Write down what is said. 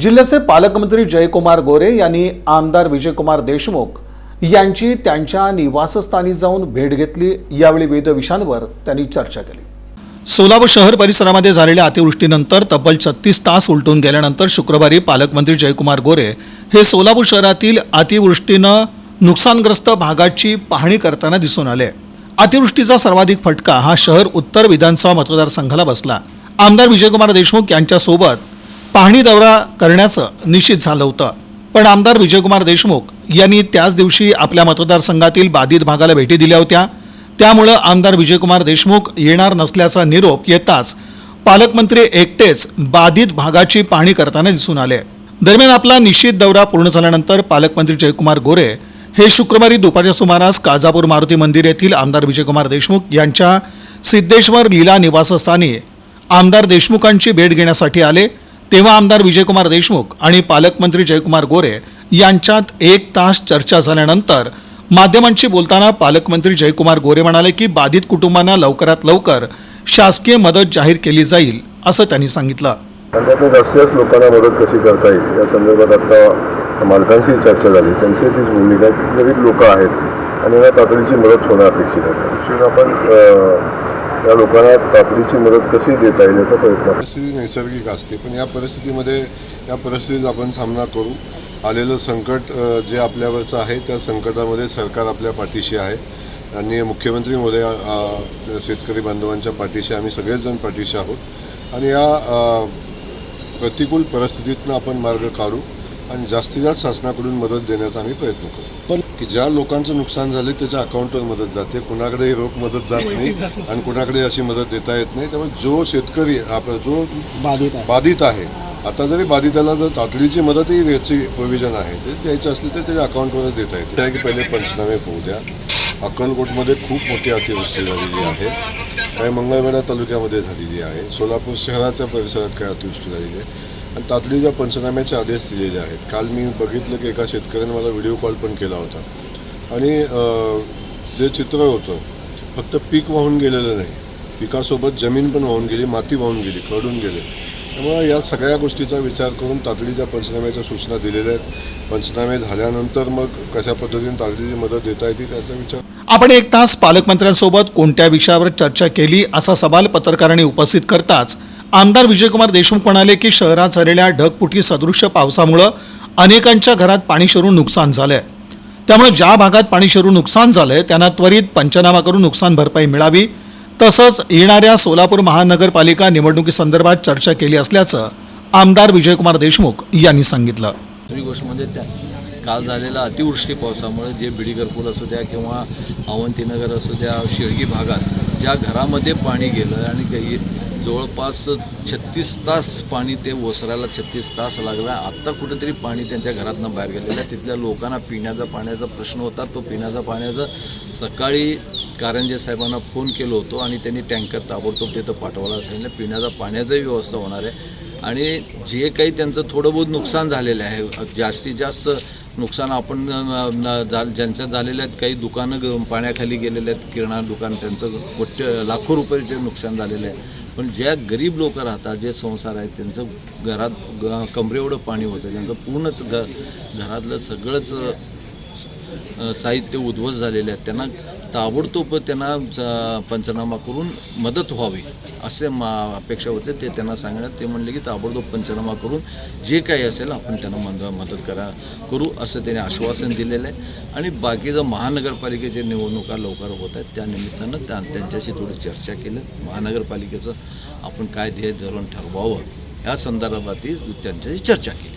जिल्ह्याचे पालकमंत्री जयकुमार गोरे यांनी आमदार विजयकुमार देशमुख यांची त्यांच्या निवासस्थानी जाऊन भेट घेतली. यावेळी विविध विषयांवर त्यांनी चर्चा केली. सोलापूर शहर परिसरामध्ये झालेल्या अतिवृष्टीनंतर तब्बल छत्तीस तास उलटून गेल्यानंतर शुक्रवारी पालकमंत्री जयकुमार गोरे हे सोलापूर शहरातील अतिवृष्टीनं नुकसानग्रस्त भागाची पाहणी करताना दिसून आले. अतिवृष्टीचा सर्वाधिक फटका हा शहर उत्तर विधानसभा मतदारसंघाला बसला. आमदार विजयकुमार देशमुख यांच्यासोबत पाहणी दौरा करण्याचं निश्चित झालं होतं. पण आमदार विजयकुमार देशमुख यांनी त्याच दिवशी आपल्या मतदारसंघातील बाधित भागाला भेटी दिल्या होत्या. त्यामुळं आमदार विजयकुमार देशमुख येणार नसल्याचा निरोप येताच पालकमंत्री एकटेच बाधित भागाची पाहणी करताना दिसून आले. दरम्यान आपला निश्चित दौरा पूर्ण झाल्यानंतर पालकमंत्री जयकुमार गोरे हे शुक्रवारी दुपारच्या सुमारास काजापूर मारुती मंदिर येथील आमदार विजयकुमार देशमुख यांच्या सिद्धेश्वर लीला निवासस्थानी आमदार देशमुखांची भेट घेण्यासाठी आले. तेव्हा आमदार विजयकुमार देशमुख आणि पालकमंत्री जयकुमार गोरे यांच्यात एक तास चर्चा झाल्यानंतर माध्यमांशी बोलताना पालकमंत्री जयकुमार गोरे म्हणाले की बाधित कुटुंबांना लवकरात लवकर शासकीय मदत जाहीर केली जाईल असं त्यांनी सांगितलं. जास्त लोकांना मदत कशी करता येईल? या संदर्भात आता मालकांशी चर्चा झाली. त्यांची तीच भूमिका गरीब लोक आहेत आणि यांना तातडीची मदत होणं अपेक्षित आहे. आपण या लोकांना तातडीची मदत कशी देता येईल याचा प्रयत्न परिस्थिती नैसर्गिक असते पण या परिस्थितीमध्ये या परिस्थितीत आपण सामना करू. आलेलं संकट जे आपल्यावरचं आहे त्या संकटामध्ये सरकार आपल्या पाठीशी आहे. आणि मुख्यमंत्री महोदय शेतकरी बांधवांच्या पाठीशी आम्ही सगळेजण पाठीशी आहोत. आणि या प्रतिकूल परिस्थितीतनं आपण मार्ग काढू. आणि जास्तीत जास्त शासनाकडून मदत देण्याचा आम्ही प्रयत्न करू. पण की ज्या लोकांचं नुकसान झालं त्याच्या अकाउंटवर मदत जाते. कुणाकडे रोख मदत जात नाही आणि कुणाकडे अशी मदत देता येत नाही. त्यामुळे जो शेतकरी आपला जो बाधित आहे. आता जरी बाधिताला जर तातडीची मदतही याची प्रोव्हिजन आहे ते द्यायचं असली तर त्याच्या अकाउंटवरच देता येते. आहे की पहिले पंचनामे होऊ द्या. अक्कलकोटमध्ये खूप मोठी अतिवृष्टी झालेली आहे. काही मंगळवेढा तालुक्यामध्ये झालेली आहे. सोलापूर शहराच्या परिसरात काही अतिवृष्टी झालेली आहे. आणि तातडीच्या पंचनाम्याचे आदेश दिलेले आहेत. काल मी बघितलं की एका शेतकऱ्याने मला व्हिडिओ कॉल पण केला होता. आणि जे चित्र होतं फक्त पीक वाहून गेलेलं नाही. पिकासोबत जमीन पण वाहून गेली माती वाहून गेली कडून गेले. त्यामुळे या सगळ्या गोष्टीचा विचार करून तातडीच्या पंचनाम्याच्या सूचना दिलेल्या आहेत. पंचनामे झाल्यानंतर मग कशा पद्धतीने तातडीची मदत देता येते त्याचा विचार आपण एक तास पालकमंत्र्यांसोबत कोणत्या विषयावर चर्चा केली असा सवाल पत्रकारांनी उपस्थित करताच आमदार विजयकुमार देशमुख म्हणाले की शहरात झालेल्या ढगपुटी सदृश्य पावसामुळं अनेकांच्या घरात पाणी शिरून नुकसान झालंय. त्यामुळे ज्या भागात पाणी शिरून नुकसान झालंय त्यांना त्वरित पंचनामा करून नुकसान भरपाई मिळावी. तसंच येणाऱ्या सोलापूर महानगरपालिका निवडणुकीसंदर्भात चर्चा केली असल्याचं आमदार विजयकुमार देशमुख यांनी सांगितलं. दुसरी गोष्ट म्हणजे त्या काल झालेल्या अतिवृष्टी पावसामुळे जे बिडी असू द्या किंवा अवंतीनगर असू द्या शिर्गी भागात ज्या घरामध्ये पाणी गेलं आणि काही जवळपास छत्तीस तास पाणी ते ओसरायला छत्तीस तास लागला. आत्ता कुठेतरी पाणी त्यांच्या घरातनं बाहेर गेलेलं आहे. तिथल्या लोकांना पिण्याचा पाण्याचा प्रश्न होता. तो पिण्याचा पाण्याचा सकाळी कारंजे साहेबांना फोन केलो होतो आणि त्यांनी टँकर ताबडतोब तिथं पाठवायला सांगितलं. पिण्याचा पाण्याचाही व्यवस्था होणार आहे. आणि जे काही त्यांचं थोडं बहुत नुकसान झालेलं आहे जास्तीत जास्त नुकसान आपण ज्यांच्या न- झालेलं आहेत काही दुकानं ग- पाण्याखाली गेलेले आहेत किराणा दुकान त्यांचं कोट्य लाखो रुपयाचे नुकसान झालेलं आहे. पण ज्या गरीब लोक राहतात जे संसार आहेत त्यांचं घरात ग कमरेएवढं पाणी होतं त्यांचं पूर्णच घ घरातलं सगळंच साहित्य उद्ध्वस्त झालेले आहेत त्यांना ताबडतोब त्यांना पंचनामा करून मदत व्हावी असे मा अपेक्षा होते. ते त्यांना सांगण्यात ते म्हणले की ताबडतोब पंचनामा करून जे काही असेल आपण त्यांना मद मदत करा करू असं त्यांनी आश्वासन दिलेलं आहे. आणि बाकीचं महानगरपालिकेच्या निवडणुका लवकर होत आहेत त्या निमित्तानं त्या त्यांच्याशी थोडी चर्चा केली. महानगरपालिकेचं आपण काय ध्येय धोरण ठरवावं या संदर्भातही त्यांच्याशी चर्चा केली.